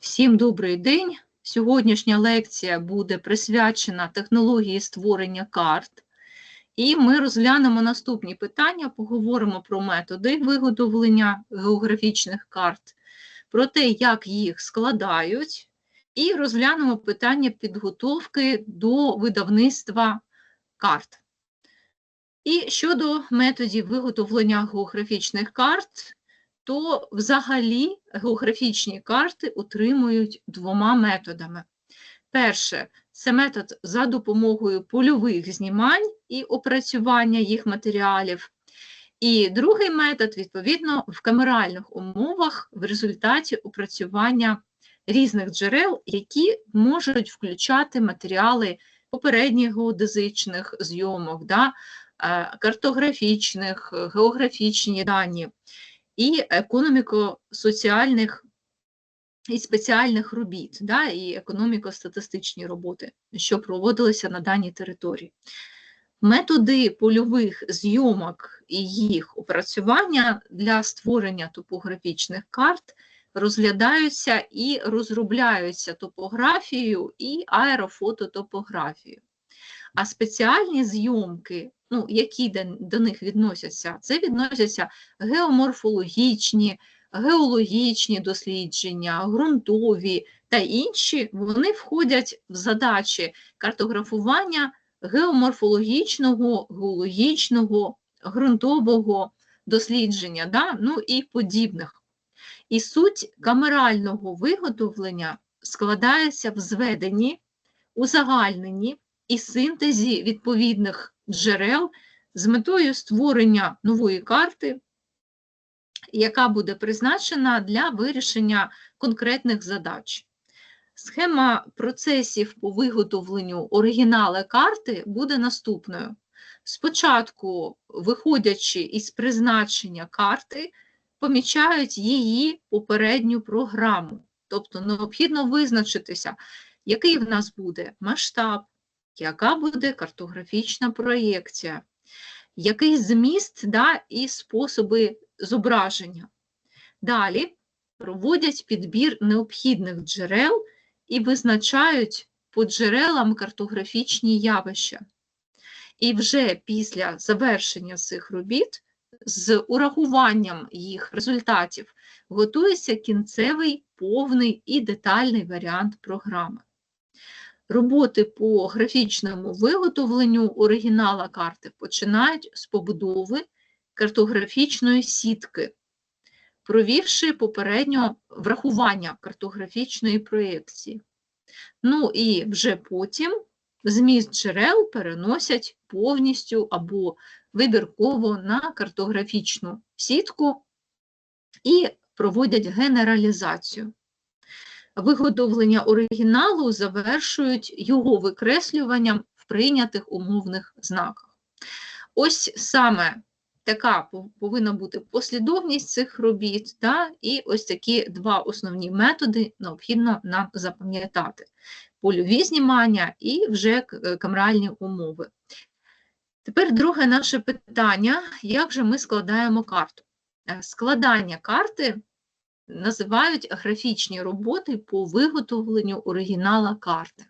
Всім добрий день. Сьогоднішня лекція буде присвячена технології створення карт. І ми розглянемо наступні питання, поговоримо про методи виготовлення географічних карт, про те, як їх складають, і розглянемо питання підготовки до видавництва карт. І щодо методів виготовлення географічних карт, то взагалі географічні карти отримують двома методами. Перше це метод за допомогою польових знімань і опрацювання їх матеріалів. І другий метод, відповідно, в камеральних умовах в результаті опрацювання різних джерел, які можуть включати матеріали попередніх геодезичних зйомок, да, е, картографічних, географічні дані і економіко-соціальних і спеціальних робіт, да, і економіко-статистичні роботи, що проводилися на даній території. Методи польових зйомок і їх опрацювання для створення топографічних карт розглядаються і розробляються топографією і аерофототопографією. А спеціальні зйомки ну, які до них відносяться, це відносяться геоморфологічні, геологічні дослідження, ґрунтові та інші, вони входять в задачі картографування геоморфологічного, геологічного, ґрунтового дослідження, да? ну і подібних. І суть камерального виготовлення складається в зведенні, узагальненні і синтезі відповідних джерел з метою створення нової карти, яка буде призначена для вирішення конкретних задач. Схема процесів по виготовленню оригінала карти буде наступною. Спочатку, виходячи із призначення карти, помічають її попередню програму. Тобто необхідно визначитися, який в нас буде масштаб, яка буде картографічна проєкція, який зміст да, і способи зображення. Далі проводять підбір необхідних джерел і визначають по джерелам картографічні явища. І вже після завершення цих робіт, з урахуванням їх результатів, готується кінцевий повний і детальний варіант програми. Роботи по графічному виготовленню оригінала карти починають з побудови картографічної сітки, провівши попередньо врахування картографічної проєкції. Ну і вже потім зміст джерел переносять повністю або вибірково на картографічну сітку і проводять генералізацію виготовлення оригіналу завершують його викреслюванням в прийнятих умовних знаках. Ось саме така повинна бути послідовність цих робіт, да? і ось такі два основні методи необхідно нам запам'ятати: польові знімання і вже камеральні умови. Тепер друге наше питання: як же ми складаємо карту? Е, складання карти називають графічні роботи по виготовленню оригінала карти.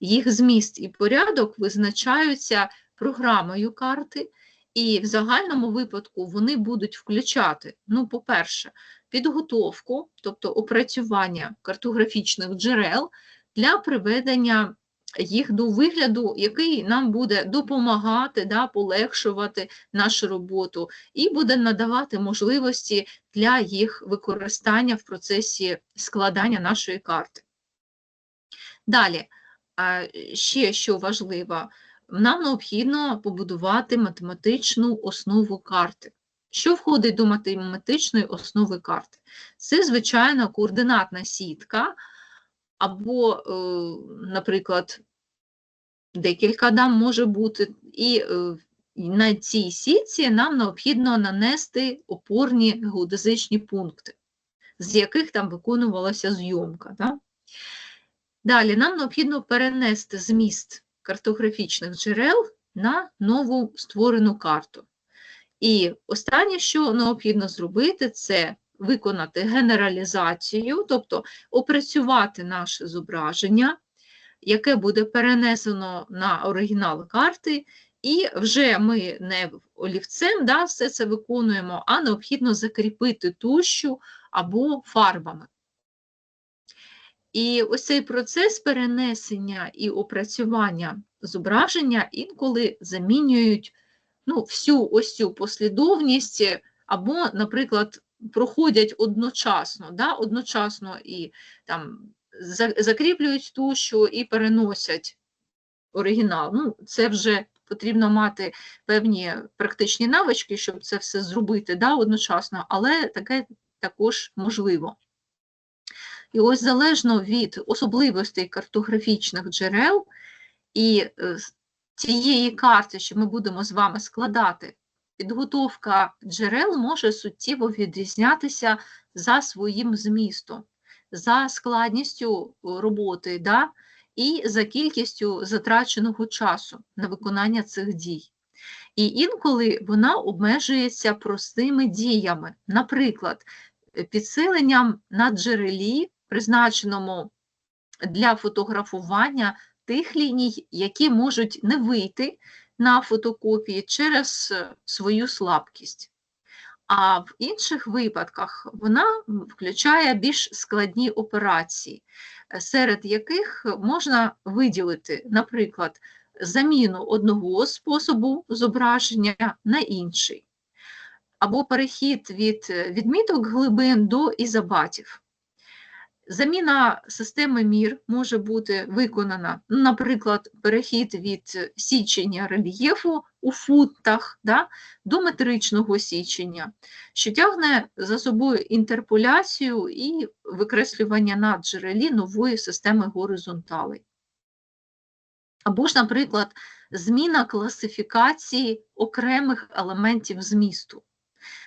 Їх зміст і порядок визначаються програмою карти, і в загальному випадку вони будуть включати, ну, по-перше, підготовку, тобто опрацювання картографічних джерел для приведення їх до вигляду, який нам буде допомагати, да, полегшувати нашу роботу, і буде надавати можливості для їх використання в процесі складання нашої карти. Далі, ще що важливо, нам необхідно побудувати математичну основу карти. Що входить до математичної основи карти? Це, звичайно, координатна сітка, або, е, наприклад, декілька дам може бути, і е, на цій сітці нам необхідно нанести опорні геодезичні пункти, з яких там виконувалася зйомка. Да? Далі нам необхідно перенести зміст картографічних джерел на нову створену карту. І останнє, що необхідно зробити, це виконати генералізацію, тобто опрацювати наше зображення, яке буде перенесено на оригінал карти, і вже ми не олівцем да, все це виконуємо, а необхідно закріпити тущу або фарбами. І ось цей процес перенесення і опрацювання зображення інколи замінюють ну, всю ось цю послідовність, або, наприклад, проходять одночасно, да, одночасно і там закріплюють тущу і переносять оригінал. Ну, Це вже потрібно мати певні практичні навички, щоб це все зробити да, одночасно, але таке також можливо. І ось залежно від особливостей картографічних джерел і е, тієї карти, що ми будемо з вами складати, підготовка джерел може суттєво відрізнятися за своїм змістом, за складністю роботи да, і за кількістю затраченого часу на виконання цих дій. І інколи вона обмежується простими діями, наприклад, підсиленням на джерелі призначеному для фотографування тих ліній, які можуть не вийти на фотокопії через е, свою слабкість. А в інших випадках вона включає більш складні операції, е, серед яких можна виділити, наприклад, заміну одного способу зображення на інший, або перехід від е, відміток глибин до ізобатів. Заміна системи мір може бути виконана, ну, наприклад, перехід від січення рельєфу у футах да, до метричного січення, що тягне за собою інтерполяцію і викреслювання на джерелі нової системи горизонталей. Або ж, наприклад, зміна класифікації окремих елементів змісту.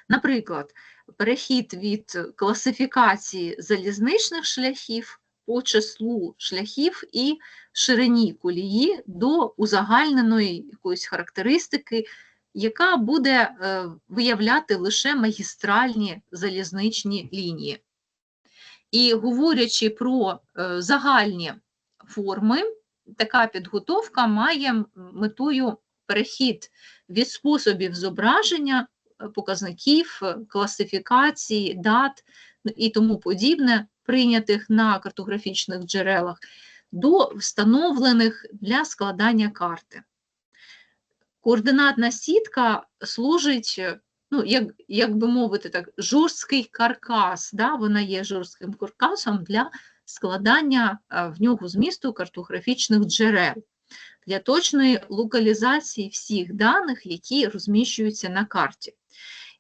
Наприклад, перехід від класифікації залізничних шляхів по числу шляхів і ширині колії до узагальненої якоїсь характеристики, яка буде е, виявляти лише магістральні залізничні лінії. І говорячи про е, загальні форми, така підготовка має метою перехід від способів зображення показників, класифікації, дат і тому подібне, прийнятих на картографічних джерелах, до встановлених для складання карти. Координатна сітка служить, ну, як як би мовити, так, жорсткий каркас, да? вона є жорстким каркасом для складання в нього змісту картографічних джерел, для точної локалізації всіх даних, які розміщуються на карті.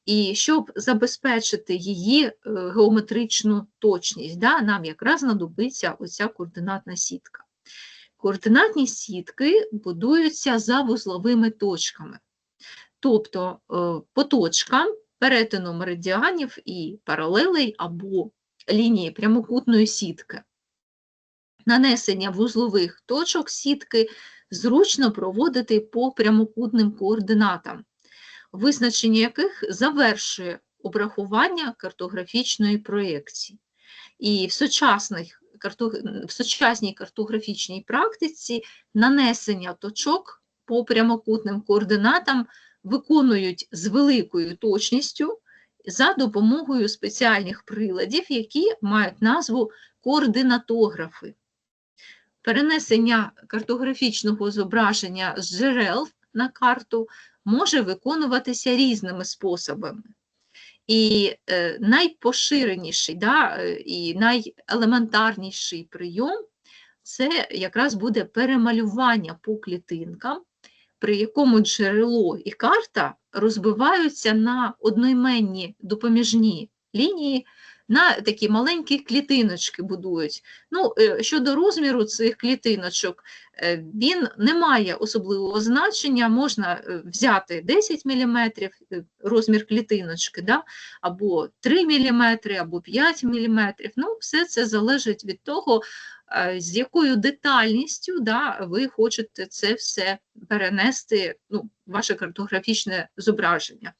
І щоб забезпечити її е, геометричну точність, да, нам якраз знадобиться оця координатна сітка. Координатні сітки будуються за вузловими точками. Тобто е, по точкам перетину меридіанів і паралелей або лінії прямокутної сітки. Нанесення вузлових точок сітки зручно проводити по прямокутним координатам визначення яких завершує обрахування картографічної проєкції. І в сучасних в сучасній картографічній практиці нанесення точок по прямокутним координатам виконують з великою точністю за допомогою спеціальних приладів, які мають назву координатографи. Перенесення картографічного зображення з джерел на карту може виконуватися різними способами. І е, найпоширеніший да, е, і найелементарніший прийом це якраз буде перемалювання по клітинкам, при якому джерело і карта розбиваються на одноіменні допоміжні лінії, на такі маленькі клітиночки будують. Ну, е, Щодо розміру цих клітиночок, е, він не має особливого значення, можна е, взяти 10 мм розмір клітиночки, да? або 3 мм, або 5 мм. Ну, Все це залежить від того, з якою детальністю да, ви хочете це все перенести, ну, ваше картографічне зображення.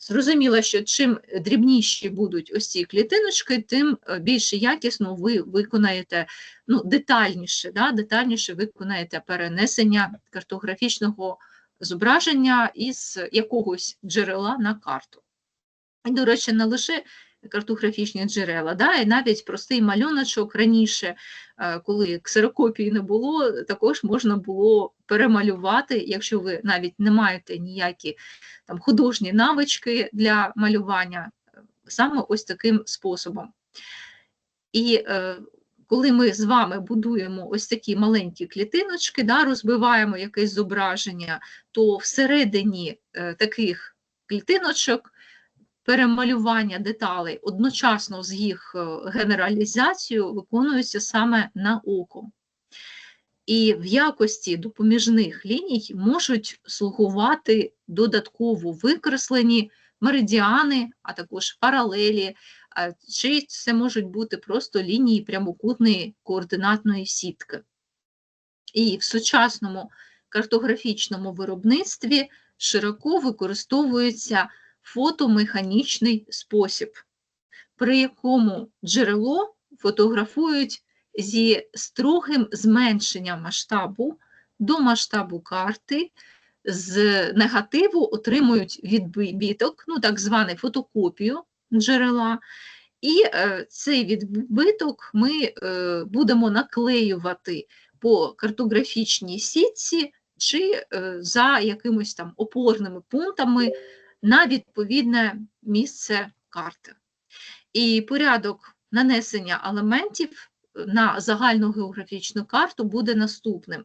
Зрозуміло, що чим дрібніші будуть ось ці клітиночки, тим е, більш якісно ви виконаєте ну, детальніше, да, детальніше виконаєте перенесення картографічного зображення із якогось джерела на карту. До речі, не лише картографічні джерела, да, і навіть простий малюночок раніше, е, коли ксерокопії не було, також можна було перемалювати, якщо ви навіть не маєте ніякі там художні навички для малювання, саме ось таким способом. І е, коли ми з вами будуємо ось такі маленькі клітиночки, да, розбиваємо якесь зображення, то всередині е, таких клітиночок перемалювання деталей одночасно з їх е, генералізацією виконується саме на око. І в якості допоміжних ліній можуть слугувати додатково викреслені меридіани, а також паралелі, чи це можуть бути просто лінії прямокутної координатної сітки. І в сучасному картографічному виробництві широко використовується фотомеханічний спосіб, при якому джерело фотографують зі строгим зменшенням масштабу до масштабу карти, з негативу отримують відбиток, ну так званий фотокопію джерела, і е, цей відбиток ми е, будемо наклеювати по картографічній сітці чи е, за якимось там опорними пунктами на відповідне місце карти. І порядок нанесення елементів на загальну географічну карту буде наступним.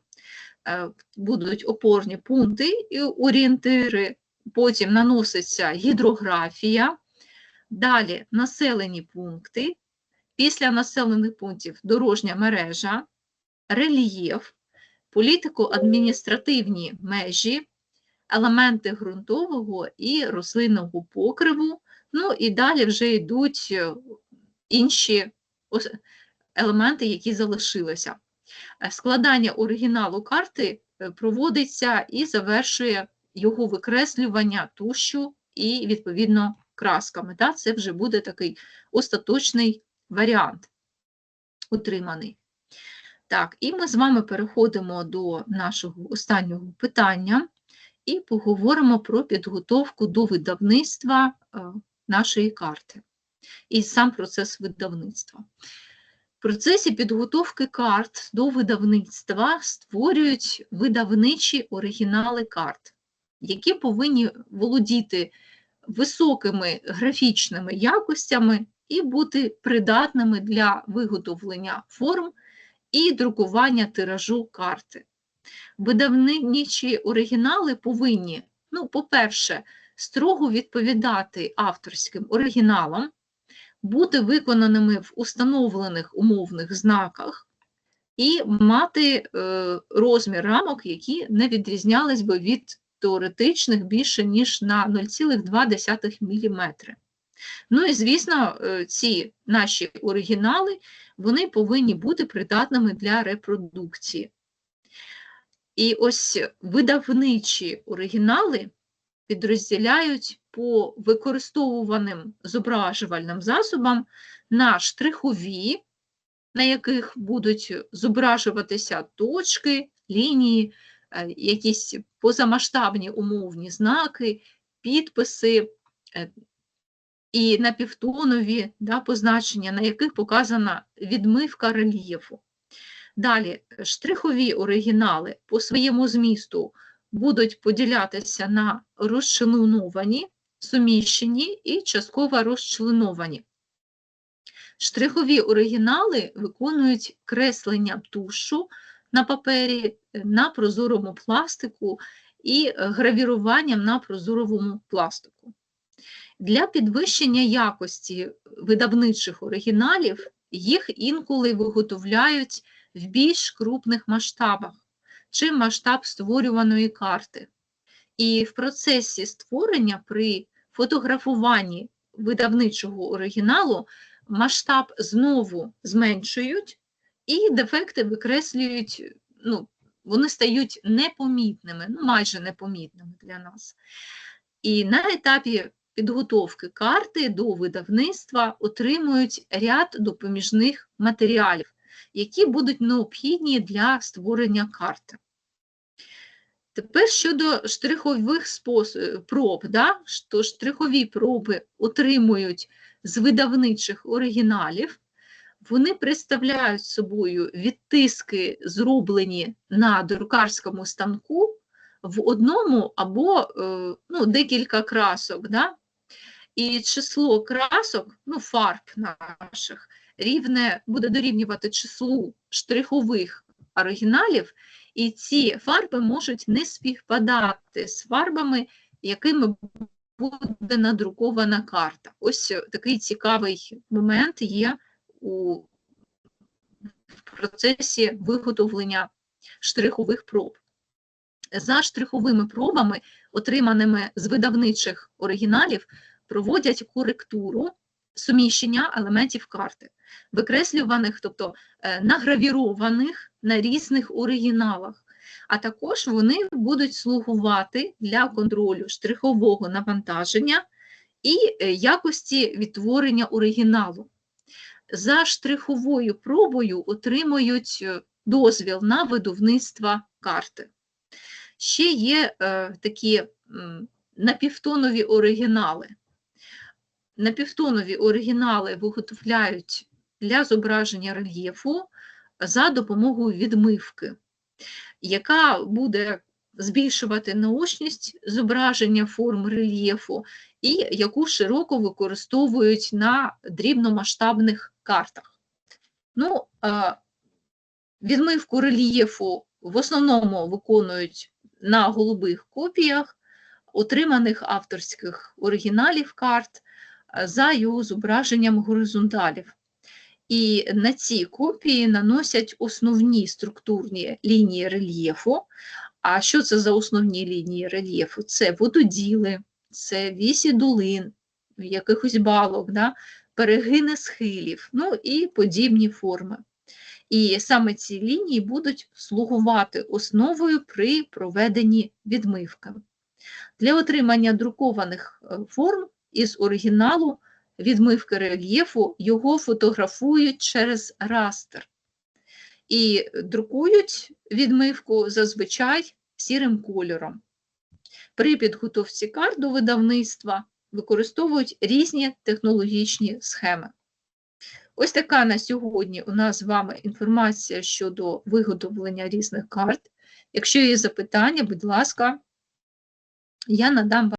Е, будуть опорні пункти і орієнтири, потім наноситься гідрографія, далі населені пункти, після населених пунктів дорожня мережа, рельєф, політико-адміністративні межі, елементи ґрунтового і рослинного покриву, ну і далі вже йдуть е, інші елементи, які залишилися. Е, складання оригіналу карти е, проводиться і завершує його викреслювання тушю і, відповідно, красками. Да? Це вже буде такий остаточний варіант утриманий. Так, і ми з вами переходимо до нашого останнього питання і поговоримо про підготовку до видавництва е, нашої карти і сам процес видавництва. В процесі підготовки карт до видавництва створюють видавничі оригінали карт, які повинні володіти високими графічними якостями і бути придатними для виготовлення форм і друкування тиражу карти. Видавничі оригінали повинні, ну, по-перше, строго відповідати авторським оригіналам, бути виконаними в установлених умовних знаках і мати е, розмір рамок, які не відрізнялись би від теоретичних більше, ніж на 0,2 мм. Ну і, звісно, е, ці наші оригінали вони повинні бути придатними для репродукції. І ось видавничі оригінали підрозділяють по використовуваним зображувальним засобам на штрихові, на яких будуть зображуватися точки, лінії, е, якісь позамасштабні умовні знаки, підписи е, і напівтонові да, позначення, на яких показана відмивка рельєфу. Далі штрихові оригінали по своєму змісту будуть поділятися на розчленовані, суміщені і частково розчленовані. Штрихові оригінали виконують креслення тушу на папері на прозорому пластику і гравіруванням на прозоровому пластику. Для підвищення якості видавничих оригіналів їх інколи виготовляють в більш крупних масштабах, чим масштаб створюваної карти. І в процесі створення при фотографуванні видавничого оригіналу масштаб знову зменшують і дефекти викреслюють, ну, вони стають непомітними, ну, майже непомітними для нас. І на етапі підготовки карти до видавництва отримують ряд допоміжних матеріалів, які будуть необхідні для створення карти. Тепер щодо штрихових способ, проб, да, що штрихові проби отримують з видавничих оригіналів, вони представляють собою відтиски, зроблені на друкарському станку в одному або е, ну, декілька красок. Да? І число красок, ну, фарб наших, рівне буде дорівнювати числу штрихових оригіналів, і ці фарби можуть не співпадати з фарбами, якими буде надрукована карта. Ось такий цікавий момент є у процесі виготовлення штрихових проб. За штриховими пробами, отриманими з видавничих оригіналів, проводять коректуру суміщення елементів карти, викреслюваних, тобто е, награвірованих на різних оригіналах, а також вони будуть слугувати для контролю штрихового навантаження і е, якості відтворення оригіналу. За штриховою пробою отримують е, дозвіл на видавництво карти. Ще є е, такі м, напівтонові оригінали. Напівтонові оригінали виготовляють для зображення рельєфу за допомогою відмивки, яка буде збільшувати наочність зображення форм рельєфу і яку широко використовують на дрібномасштабних картах. Ну, Відмивку рельєфу в основному виконують на голубих копіях отриманих авторських оригіналів карт за його зображенням горизонталів. І на ці копії наносять основні структурні лінії рельєфу. А що це за основні лінії рельєфу? Це вододіли, це вісі долин, якихось балок, да? перегини схилів, ну і подібні форми. І саме ці лінії будуть слугувати основою при проведенні відмивки. Для отримання друкованих е, форм із оригіналу відмивки рельєфу його фотографують через растер і друкують відмивку зазвичай сірим кольором. При підготовці карт до видавництва використовують різні технологічні схеми. Ось така на сьогодні у нас з вами інформація щодо виготовлення різних карт. Якщо є запитання, будь ласка, я надам вам.